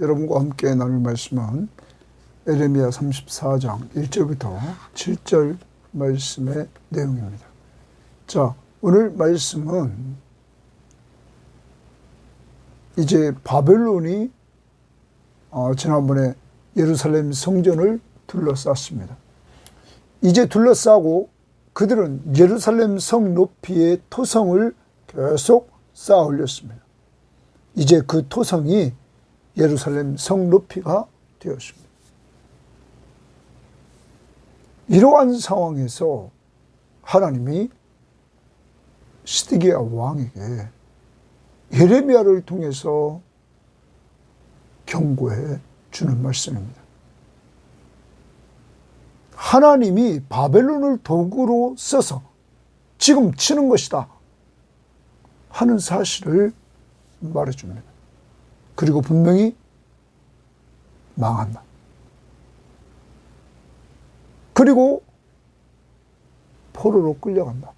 여러분과 함께 나눌 말씀은 에레미야 34장 1절부터 7절 말씀의 내용입니다. 자, 오늘 말씀은 이제 바벨론이 어, 지난번에 예루살렘 성전을 둘러쌌습니다. 이제 둘러싸고 그들은 예루살렘 성 높이의 토성을 계속 쌓아 올렸습니다. 이제 그 토성이 예루살렘 성 높이가 되었습니다. 이러한 상황에서 하나님이 시드기야 왕에게 예레미야를 통해서 경고해 주는 말씀입니다. 하나님이 바벨론을 도구로 써서 지금 치는 것이다 하는 사실을 말해줍니다. 그리고 분명히 망한다. 그리고 포로로 끌려간다.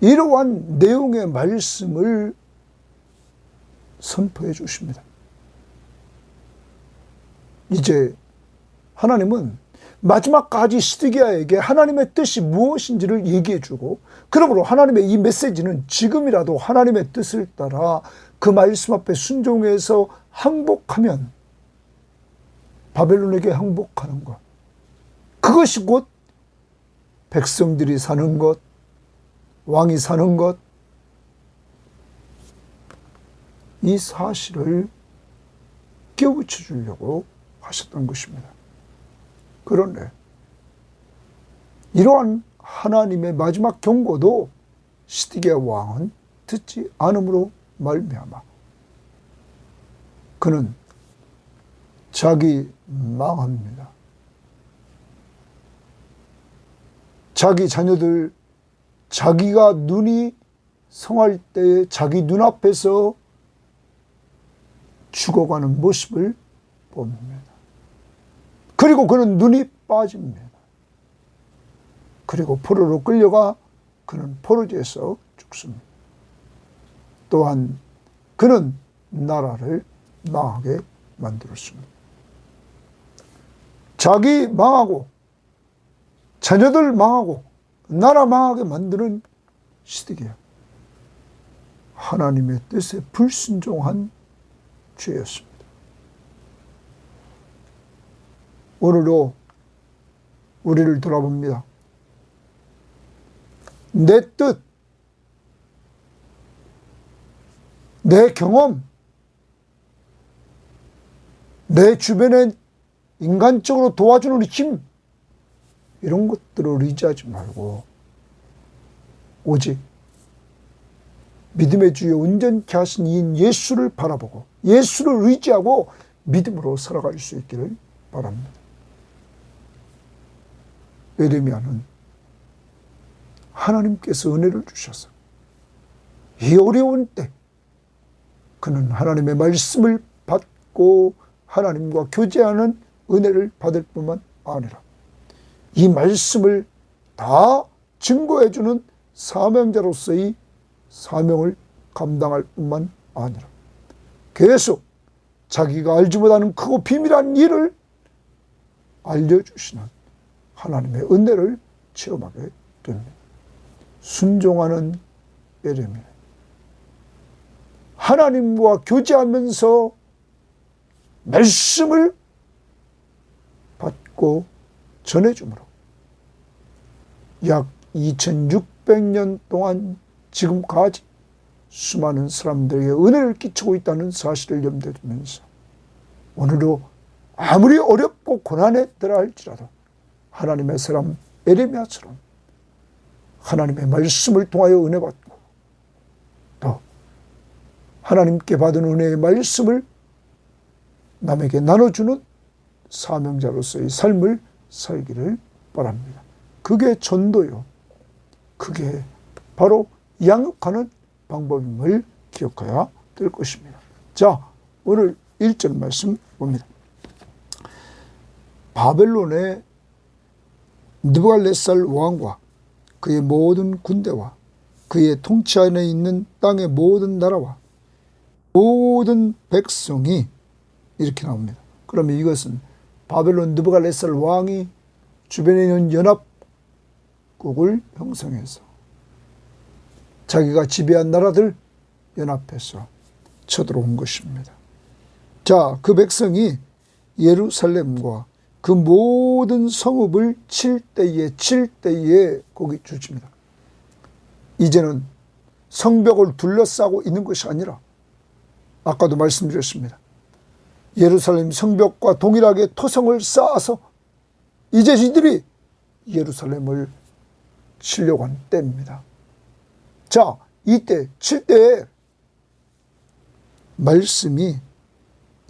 이러한 내용의 말씀을 선포해 주십니다. 이제 하나님은 마지막까지 시드기야에게 하나님의 뜻이 무엇인지를 얘기해 주고 그러므로 하나님의 이 메시지는 지금이라도 하나님의 뜻을 따라 그 말씀 앞에 순종해서 항복하면 바벨론에게 항복하는 것 그것이 곧 백성들이 사는 것 왕이 사는 것 이 사실을 깨우쳐 주려고 하셨던 것입니다. 그런데 이러한 하나님의 마지막 경고도 시드기야 왕은 듣지 않음으로 말미암아 그는 자기 망합니다. 자기 자녀들 자기가 눈이 성할 때 자기 눈앞에서 죽어가는 모습을 봅니다. 그리고 그는 눈이 빠집니다. 그리고 포로로 끌려가 그는 포로지에서 죽습니다. 또한 그는 나라를 망하게 만들었습니다. 자기 망하고 자녀들 망하고 나라 망하게 만드는 시대기야. 하나님의 뜻에 불순종한 죄였습니다. 오늘도 우리를 돌아봅니다. 내 뜻, 내 경험, 내 주변에 인간적으로 도와주는 힘, 이런 것들을 의지하지 말고, 오직 믿음의 주여 온전케 하신 이인 예수를 바라보고, 예수를 의지하고 믿음으로 살아갈 수 있기를 바랍니다. 에레미야는 하나님께서 은혜를 주셔서 이 어려운 때 그는 하나님의 말씀을 받고 하나님과 교제하는 은혜를 받을 뿐만 아니라 이 말씀을 다 증거해주는 사명자로서의 사명을 감당할 뿐만 아니라 계속 자기가 알지 못하는 크고 비밀한 일을 알려주시는 하나님의 은혜를 체험하게 됩니다. 순종하는 예레미야. 하나님과 교제하면서 말씀을 받고 전해주므로 약 2600년 동안 지금까지 수많은 사람들에게 은혜를 끼치고 있다는 사실을 염두에 두면서 오늘도 아무리 어렵고 고난에 들어 할지라도 하나님의 사람 에레미야처럼 하나님의 말씀을 통하여 은혜 받고 또 하나님께 받은 은혜의 말씀을 남에게 나눠주는 사명자로서의 삶을 살기를 바랍니다. 그게 전도요. 그게 바로 양육하는 방법임을 기억해야 될 것입니다. 자, 오늘 1절 말씀 봅니다. 바벨론의 느부갈레살 왕과 그의 모든 군대와 그의 통치 안에 있는 땅의 모든 나라와 모든 백성이 이렇게 나옵니다. 그러면 이것은 바벨론 느부갈네살 왕이 주변에 있는 연합국을 형성해서 자기가 지배한 나라들 연합해서 쳐들어온 것입니다. 자, 그 백성이 예루살렘과 그 모든 성읍을 칠 때에 칠 때에 거기 주집니다. 이제는 성벽을 둘러싸고 있는 것이 아니라 아까도 말씀드렸습니다. 예루살렘 성벽과 동일하게 토성을 쌓아서 이제 이들이 예루살렘을 치려고 한 때입니다. 자, 이때 칠 때에 말씀이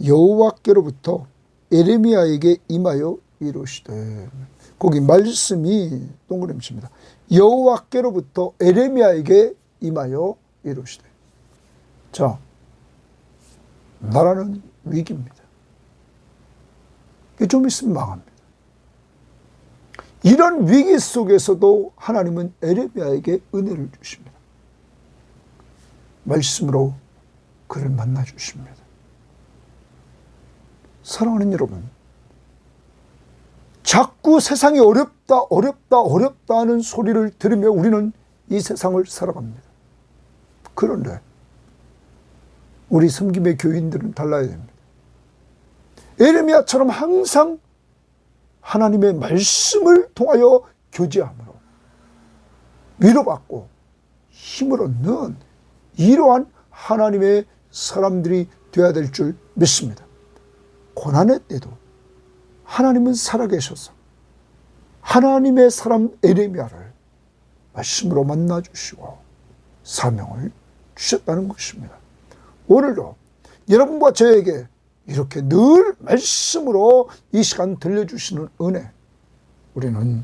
여호와께로부터 에레미야에게 임하여 이르시되 거기 말씀이 동그라미 칩니다. 여호와께로부터 에레미야에게 임하여 이르시되 자 나라는 위기입니다. 좀 있으면 망합니다. 이런 위기 속에서도 하나님은 에레미야에게 은혜를 주십니다. 말씀으로 그를 만나 주십니다. 사랑하는 여러분, 자꾸 세상이 어렵다, 어렵다, 어렵다 하는 소리를 들으며 우리는 이 세상을 살아갑니다. 그런데 우리 섬김의 교인들은 달라야 됩니다. 에레미야처럼 항상 하나님의 말씀을 통하여 교제함으로 위로받고 힘을 얻는 이러한 하나님의 사람들이 되어야 될 줄 믿습니다. 고난의 때도 하나님은 살아계셔서 하나님의 사람 에레미야를 말씀으로 만나 주시고 사명을 주셨다는 것입니다. 오늘도 여러분과 저에게 이렇게 늘 말씀으로 이 시간 들려주시는 은혜 우리는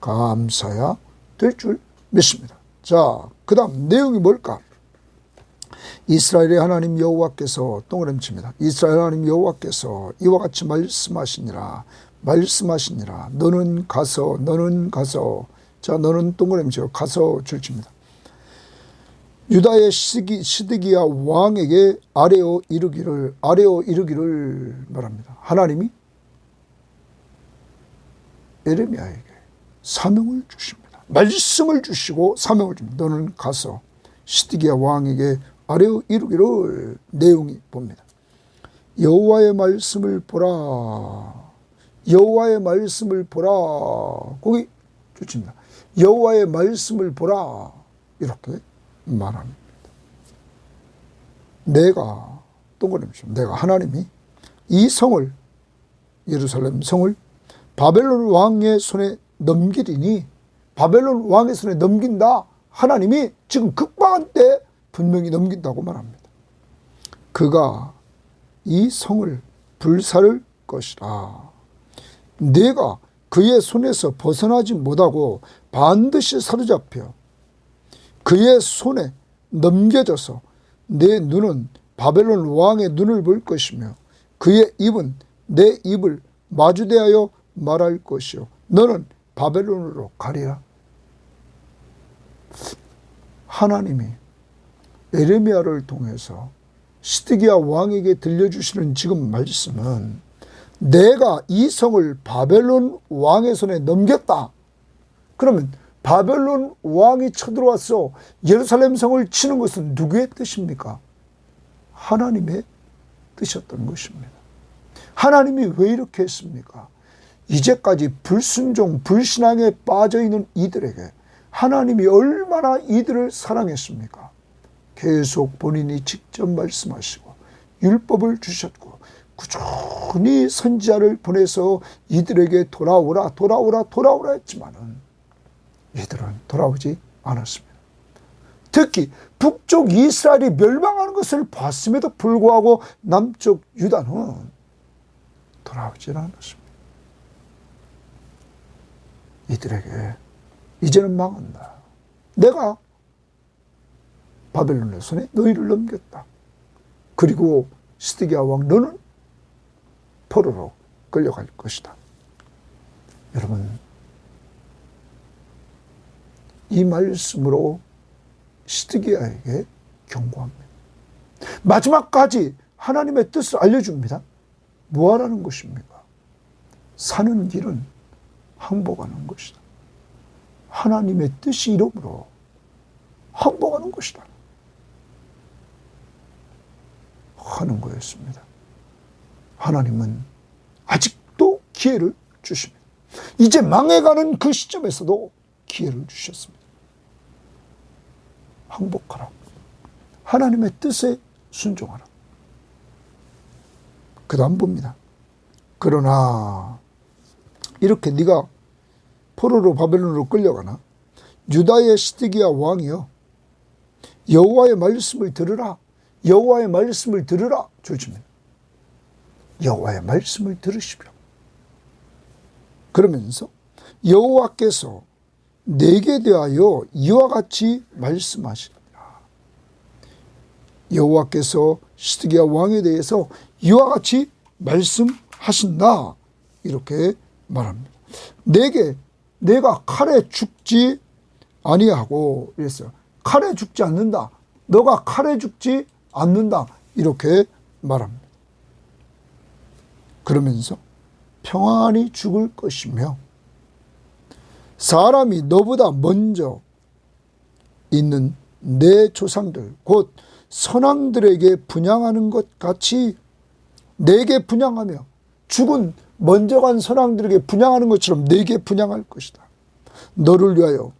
감사야 될 줄 믿습니다. 자, 그 다음 내용이 뭘까? 이스라엘의 하나님 여호와께서 동그라미 칩니다. 이스라엘 하나님 여호와께서 이와 같이 말씀하시니라 말씀하시니라 너는 가서 너는 가서 자 너는 동그라미 치고 가서 줄칩니다. 유다의 시기, 시드기야 왕에게 아래어 이르기를 아래어 이르기를 말합니다. 하나님이 에레미야에게 사명을 주십니다. 말씀을 주시고 사명을 줍니다. 너는 가서 시드기야 왕에게 아래어 이르기를 내용이 봅니다. 여호와의 말씀을 보라. 여호와의 말씀을 보라. 거기 좋습니다. 여호와의 말씀을 보라. 이렇게 말합니다. 내가 동그라미 내가 하나님이 이 성을 예루살렘 성을 바벨론 왕의 손에 넘기리니 바벨론 왕의 손에 넘긴다. 하나님이 지금 극방한 때 분명히 넘긴다고 말합니다. 그가 이 성을 불사를 것이라. 내가 그의 손에서 벗어나지 못하고 반드시 사로잡혀 그의 손에 넘겨져서 내 눈은 바벨론 왕의 눈을 볼 것이며 그의 입은 내 입을 마주대하여 말할 것이요 너는 바벨론으로 가리라. 하나님이 에레미야를 통해서 시드기야 왕에게 들려주시는 지금 말씀은 내가 이 성을 바벨론 왕의 손에 넘겼다. 그러면 바벨론 왕이 쳐들어와서 예루살렘 성을 치는 것은 누구의 뜻입니까? 하나님의 뜻이었던 것입니다. 하나님이 왜 이렇게 했습니까? 이제까지 불순종, 불신앙에 빠져 있는 이들에게 하나님이 얼마나 이들을 사랑했습니까? 계속 본인이 직접 말씀하시고 율법을 주셨고 꾸준히 선지자를 보내서 이들에게 돌아오라 돌아오라 돌아오라 했지만은 이들은 돌아오지 않았습니다. 특히 북쪽 이스라엘이 멸망하는 것을 봤음에도 불구하고 남쪽 유다는 돌아오지 않았습니다. 이들에게 이제는 망한다. 내가 바벨론의 손에 너희를 넘겼다. 그리고 스티기아 왕 너는 포로로 끌려갈 것이다. 여러분 이 말씀으로 시드기야에게 경고합니다. 마지막까지 하나님의 뜻을 알려줍니다. 뭐하라는 것입니까? 사는 길은 항복하는 것이다. 하나님의 뜻이 이름으로 항복하는 것이다. 하는 거였습니다. 하나님은 아직도 기회를 주십니다. 이제 망해가는 그 시점에서도 기회를 주셨습니다. 항복하라. 하나님의 뜻에 순종하라. 그 다음 봅니다. 그러나 이렇게 네가 포로로 바벨론으로 끌려가나 유다의 시드기야 왕이여 여호와의 말씀을 들으라 여호와의 말씀을 들으라 조심해 여호와의 말씀을 들으시오 그러면서 여호와께서 내게 대하여 이와 같이 말씀하시니라 여호와께서 시드기야 왕에 대해서 이와 같이 말씀하신다 이렇게 말합니다. 내게 내가 칼에 죽지 아니하고 이랬어요. 칼에 죽지 않는다. 너가 칼에 죽지 않는다. 이렇게 말합니다. 그러면서 평안히 죽을 것이며 사람이 너보다 먼저 있는 내 조상들 곧 선왕들에게 분양하는 것 같이 내게 분양하며 죽은 먼저 간 선왕들에게 분양하는 것처럼 내게 분양할 것이다. 너를 위하여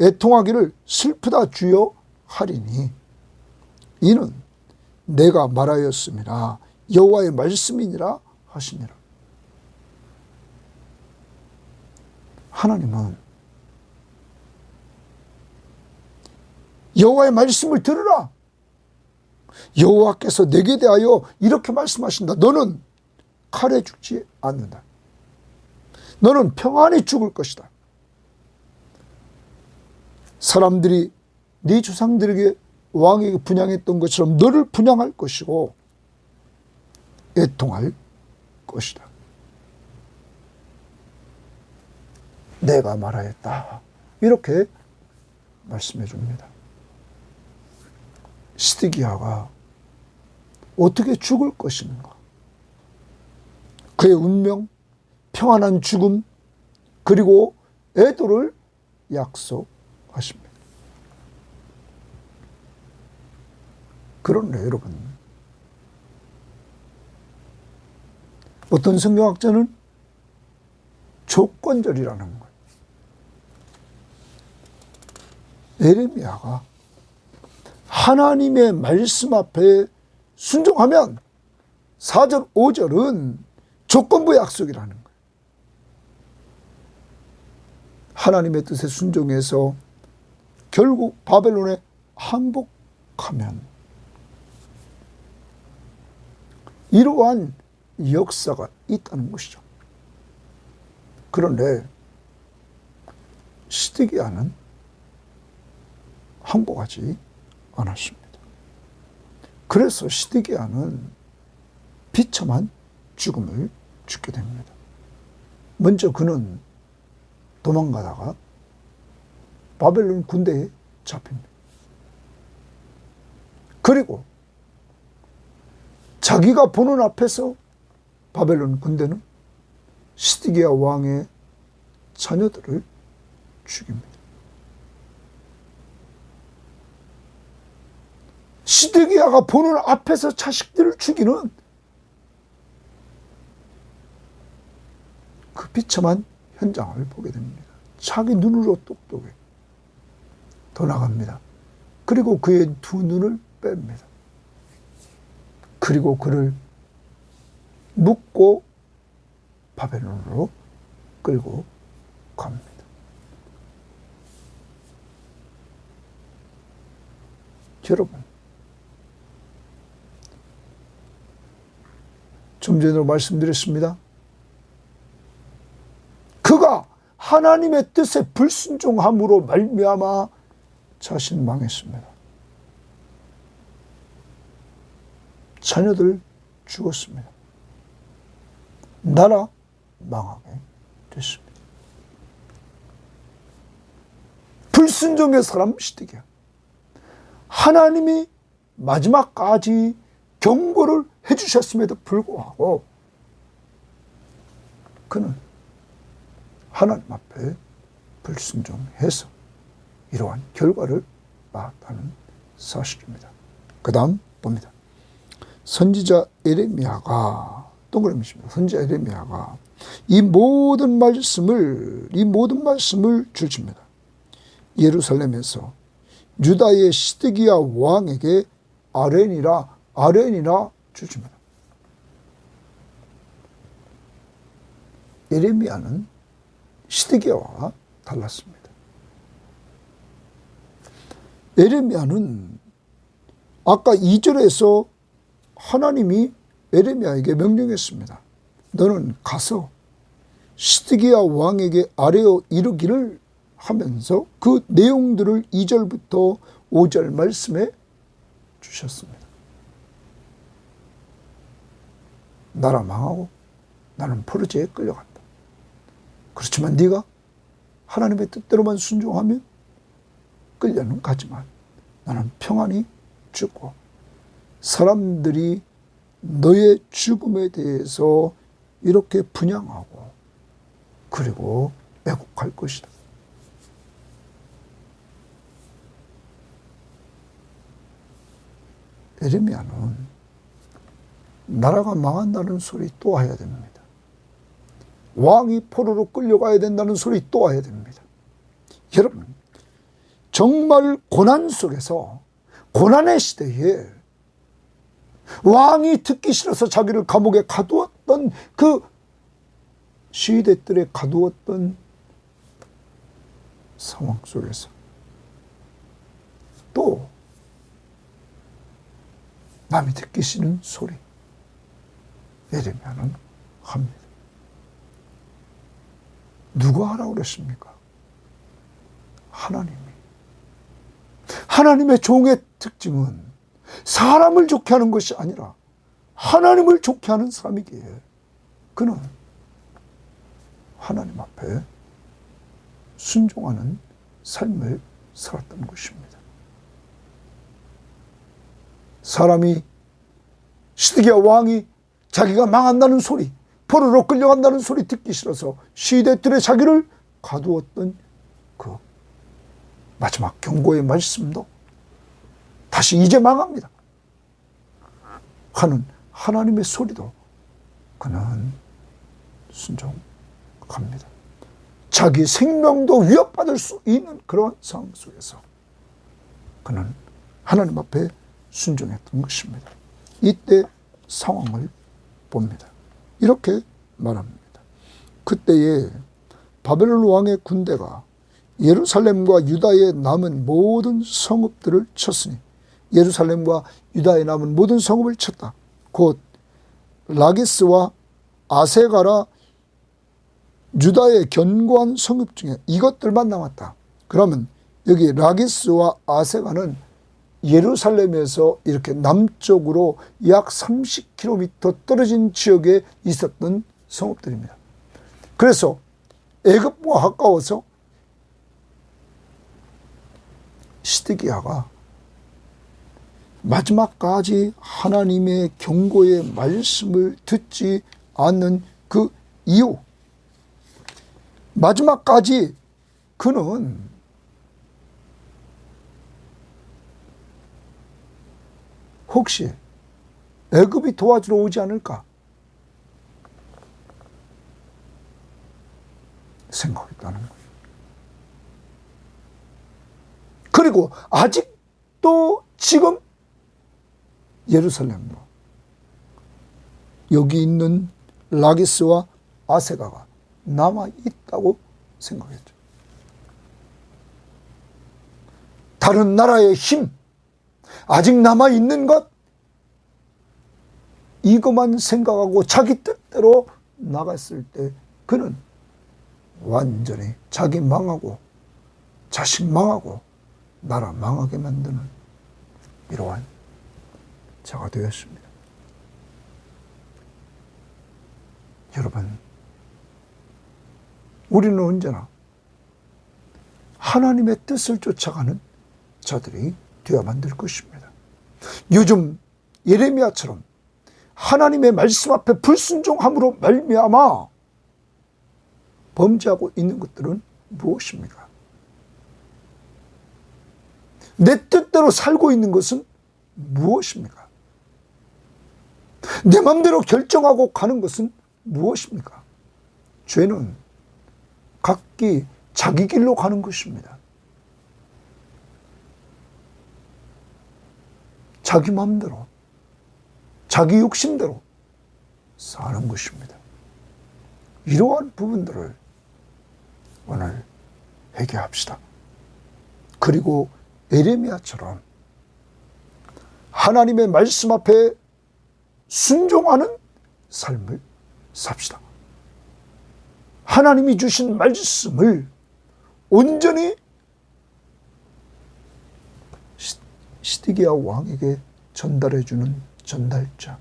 애통하기를 슬프다 주여 하리니 이는 내가 말하였음이라 여호와의 말씀이니라 하시니라. 하나님은 여호와의 말씀을 들으라. 여호와께서 내게 대하여 이렇게 말씀하신다. 너는 칼에 죽지 않는다. 너는 평안히 죽을 것이다. 사람들이 네 조상들에게 왕에게 분양했던 것처럼 너를 분양할 것이고 애통할 것이다. 내가 말하였다. 이렇게 말씀해 줍니다. 시드기야가 어떻게 죽을 것인가? 그의 운명, 평안한 죽음, 그리고 애도를 약속하십니다. 그런데 여러분, 어떤 성경학자는 조건절이라는 거예요. 에레미야가 하나님의 말씀 앞에 순종하면 4절, 5절은 조건부 약속이라는 거예요. 하나님의 뜻에 순종해서 결국 바벨론에 항복하면 이러한 역사가 있다는 것이죠. 그런데 시드기야는 항복하지 않았습니다. 그래서 시드기야는 비참한 죽음을 죽게 됩니다. 먼저 그는 도망가다가 바벨론 군대에 잡힙니다. 그리고 자기가 보는 앞에서 바벨론 군대는 시드기야 왕의 자녀들을 죽입니다. 시드기야가 보는 앞에서 자식들을 죽이는 그 비참한 현장을 보게 됩니다. 자기 눈으로 똑똑해. 더 나갑니다. 그리고 그의 두 눈을 뺍니다. 그리고 그를 묶고 바벨론으로 끌고 갑니다. 여러분, 좀 전에 말씀드렸습니다. 그가 하나님의 뜻에 불순종함으로 말미암아 자신 망했습니다. 자녀들 죽었습니다. 나라 망하게 됐습니다. 불순종의 사람 시대기야. 하나님이 마지막까지 경고를 해주셨음에도 불구하고 그는 하나님 앞에 불순종해서 이러한 결과를 낳았다는 사실입니다. 그 다음 봅니다. 선지자 에레미야가 동그라미입니다. 선지자 에레미야가 이 모든 말씀을 이 모든 말씀을 주십니다. 예루살렘에서 유다의 시드기야 왕에게 아렌이라 아렌이라 주십니다. 예레미야는 시드기야와 달랐습니다. 예레미야는 아까 2절에서 하나님이 에레미야에게 명령했습니다. 너는 가서 시드기야 왕에게 아뢰어 이르기를 하면서 그 내용들을 2절부터 5절 말씀에 주셨습니다. 나라 망하고 나는 포르제에 끌려간다. 그렇지만 네가 하나님의 뜻대로만 순종하면 끌려는 가지만 나는 평안히 죽고 사람들이 너의 죽음에 대해서 이렇게 분양하고 그리고 애국할 것이다. 에레미야는 나라가 망한다는 소리 또 해야 됩니다. 왕이 포로로 끌려가야 된다는 소리 또 해야 됩니다. 여러분, 정말 고난 속에서 고난의 시대에 왕이 듣기 싫어서 자기를 감옥에 가두었던 그 시대들에 가두었던 상황 속에서 또 남이 듣기 싫은 소리 내리면은 합니다. 누가 하라고 그랬습니까? 하나님이. 하나님의 종의 특징은 사람을 좋게 하는 것이 아니라 하나님을 좋게 하는 사람이기에 그는 하나님 앞에 순종하는 삶을 살았던 것입니다. 사람이 시드기야 왕이 자기가 망한다는 소리, 포로로 끌려간다는 소리 듣기 싫어서 시대들의 자기를 가두었던 그 마지막 경고의 말씀도 다시 이제 망합니다. 하는 하나님의 소리도 그는 순종합니다. 자기 생명도 위협받을 수 있는 그런 상황 속에서 그는 하나님 앞에 순종했던 것입니다. 이때 상황을 봅니다. 이렇게 말합니다. 그때에 바벨론 왕의 군대가 예루살렘과 유다에 남은 모든 성읍들을 쳤으니 예루살렘과 유다에 남은 모든 성읍을 쳤다. 곧 라기스와 아세가라 유다의 견고한 성읍 중에 이것들만 남았다. 그러면 여기 라기스와 아세가는 예루살렘에서 이렇게 남쪽으로 약 30km 떨어진 지역에 있었던 성읍들입니다. 그래서 애굽과 가까워서 시드기야가 마지막까지 하나님의 경고의 말씀을 듣지 않는 그 이유 마지막까지 그는 혹시 애굽이 도와주러 오지 않을까 생각했다는 거예요. 그리고 아직도 지금 예루살렘으로 여기 있는 라기스와 아세가가 남아 있다고 생각했죠. 다른 나라의 힘, 아직 남아 있는 것, 이것만 생각하고 자기 뜻대로 나갔을 때 그는 완전히 자기 망하고 자식 망하고 나라 망하게 만드는 이러한 자가 되었습니다. 여러분, 우리는 언제나 하나님의 뜻을 쫓아가는 자들이 되어만 될 것입니다. 요즘 예레미야처럼 하나님의 말씀 앞에 불순종함으로 말미암아 범죄하고 있는 것들은 무엇입니까? 내 뜻대로 살고 있는 것은 무엇입니까? 내 맘대로 결정하고 가는 것은 무엇입니까? 죄는 각기 자기 길로 가는 것입니다. 자기 마음대로, 자기 욕심대로 사는 것입니다. 이러한 부분들을 오늘 회개합시다. 그리고 에레미야처럼 하나님의 말씀 앞에 순종하는 삶을 삽시다. 하나님이 주신 말씀을 온전히 시- 시드기야 왕에게 전달해주는 전달자.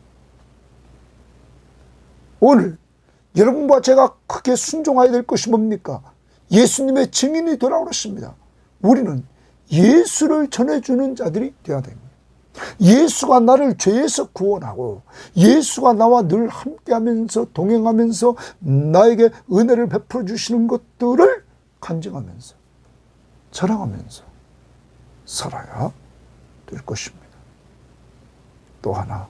오늘 여러분과 제가 크게 순종해야 될 것이 뭡니까? 예수님의 증인이 그랬습니다. 우리는 예수를 전해주는 자들이 되어야 됩니다. 예수가 나를 죄에서 구원하고 예수가 나와 늘 함께하면서 동행하면서 나에게 은혜를 베풀어 주시는 것들을 간증하면서 자랑하면서 살아야 될 것입니다. 또 하나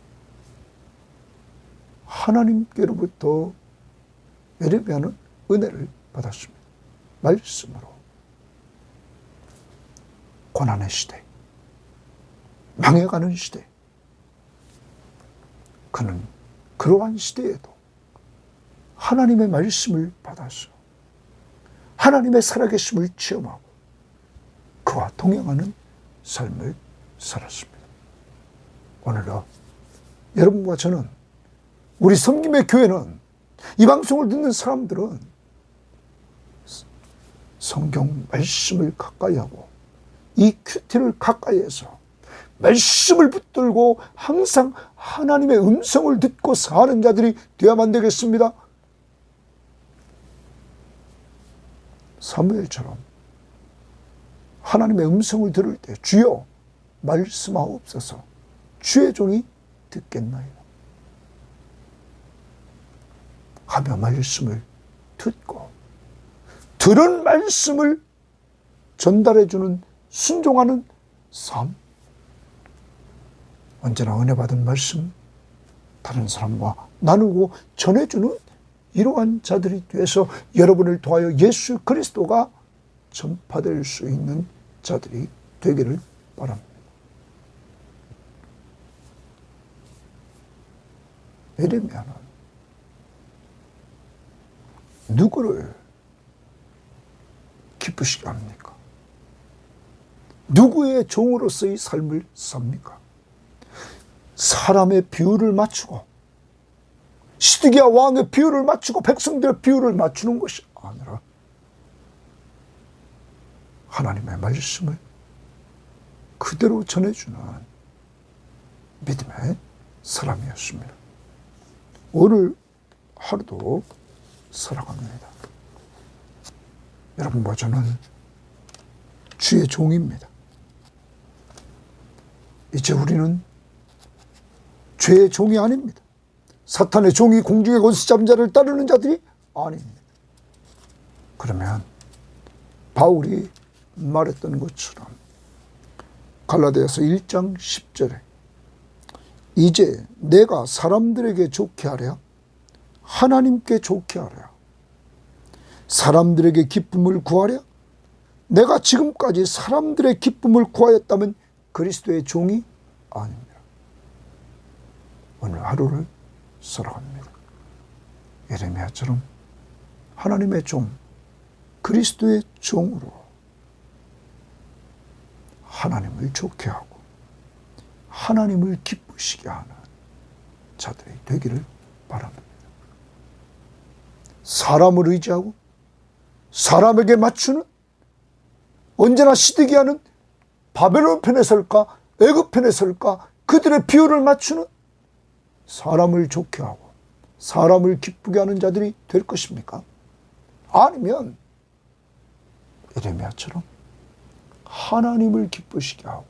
하나님께로부터 예레미야는 은혜를 받았습니다. 말씀으로 고난의 시대 망해가는 시대. 그는 그러한 시대에도 하나님의 말씀을 받아서 하나님의 살아계심을 체험하고 그와 동행하는 삶을 살았습니다. 오늘도 여러분과 저는 우리 섬김의 교회는 이 방송을 듣는 사람들은 성경 말씀을 가까이 하고 이 큐티를 가까이 해서 말씀을 붙들고 항상 하나님의 음성을 듣고 사는 자들이 되어야만 되겠습니다. 사무엘처럼 하나님의 음성을 들을 때 주여 말씀하옵소서 주의 종이 듣겠나요? 하며 말씀을 듣고 들은 말씀을 전달해주는 순종하는 삶 언제나 은혜 받은 말씀 다른 사람과 나누고 전해주는 이러한 자들이 돼서 여러분을 통하여 예수 그리스도가 전파될 수 있는 자들이 되기를 바랍니다. 에레미야는 누구를 기쁘시게 합니까? 누구의 종으로서의 삶을 삽니까? 사람의 비율을 맞추고 시드기야 왕의 비율을 맞추고 백성들의 비율을 맞추는 것이 아니라 하나님의 말씀을 그대로 전해주는 믿음의 사람이었습니다. 오늘 하루도 살아갑니다. 여러분과 저는 주의 종입니다. 이제 우리는 죄의 종이 아닙니다. 사탄의 종이 공중에 거기서 잡은 자를 따르는 자들이 아닙니다. 그러면 바울이 말했던 것처럼 갈라디아서 1장 10절에 이제 내가 사람들에게 좋게 하랴 하나님께 좋게 하랴 사람들에게 기쁨을 구하랴 내가 지금까지 사람들의 기쁨을 구하였다면 그리스도의 종이 아닙니다. 오늘 하루를 살아갑니다. 예레미야처럼 하나님의 종, 그리스도의 종으로 하나님을 좋게 하고 하나님을 기쁘시게 하는 자들이 되기를 바랍니다. 사람을 의지하고 사람에게 맞추는 언제나 시드기하는 바벨론 편에 설까 애굽 편에 설까 그들의 비율을 맞추는 사람을 좋게 하고 사람을 기쁘게 하는 자들이 될 것입니까? 아니면 에레미야처럼 하나님을 기쁘시게 하고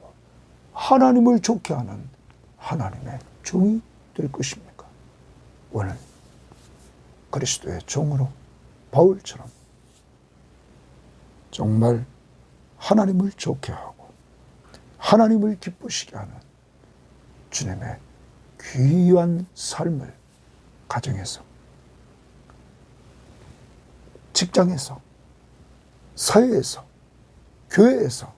하나님을 좋게 하는 하나님의 종이 될 것입니까? 오늘 그리스도의 종으로 바울처럼 정말 하나님을 좋게 하고 하나님을 기쁘시게 하는 주님의 귀한 삶을 가정에서 직장에서 사회에서 교회에서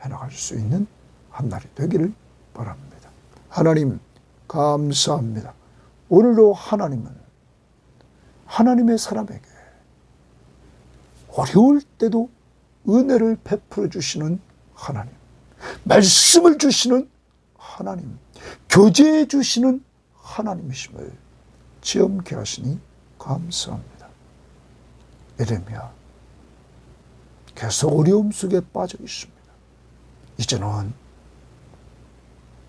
해나갈 수 있는 한 날이 되기를 바랍니다. 하나님 감사합니다. 오늘도 하나님은 하나님의 사람에게 어려울 때도 은혜를 베풀어 주시는 하나님, 말씀을 주시는 하나님, 교제해 주시는 하나님이심을 지엄케 하시니 감사합니다. 에레미야 계속 어려움 속에 빠져 있습니다. 이제는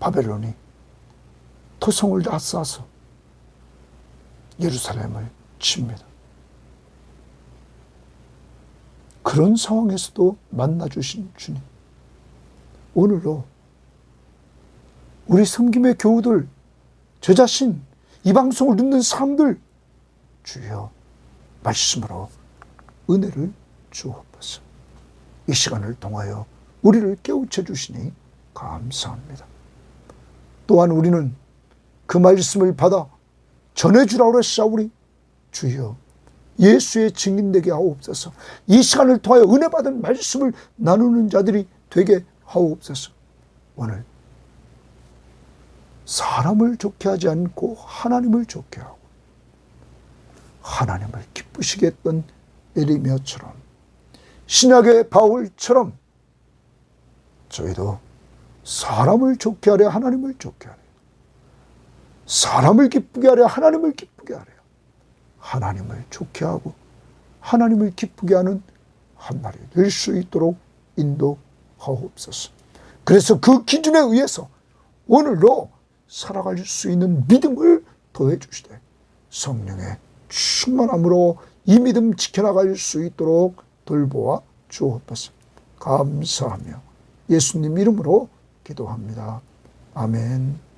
바벨론이 토성을 다 쏴서 예루살렘을 칩니다. 그런 상황에서도 만나주신 주님. 오늘도 우리 섬김의 교우들, 저 자신, 이 방송을 듣는 사람들, 주여, 말씀으로 은혜를 주옵소서. 이 시간을 통하여 우리를 깨우쳐 주시니 감사합니다. 또한 우리는 그 말씀을 받아 전해주라고 했사오니 주여 예수의 증인되게 하옵소서. 이 시간을 통하여 은혜 받은 말씀을 나누는 자들이 되게 하옵소서. 오늘 사람을 좋게 하지 않고 하나님을 좋게 하고 하나님을 기쁘시게 했던 에리미야처럼 신약의 바울처럼 저희도 사람을 좋게 하려 하나님을 좋게 하려 사람을 기쁘게 하려 하나님을 기쁘게 하려 하나님을 좋게 하고 하나님을 기쁘게 하는 한 날이 될 수 있도록 인도하옵소서. 그래서 그 기준에 의해서 오늘로 살아갈 수 있는 믿음을 더해 주시되 성령의 충만함으로 이 믿음 지켜나갈 수 있도록 돌보아 주옵소서. 감사하며 예수님 이름으로 기도합니다. 아멘.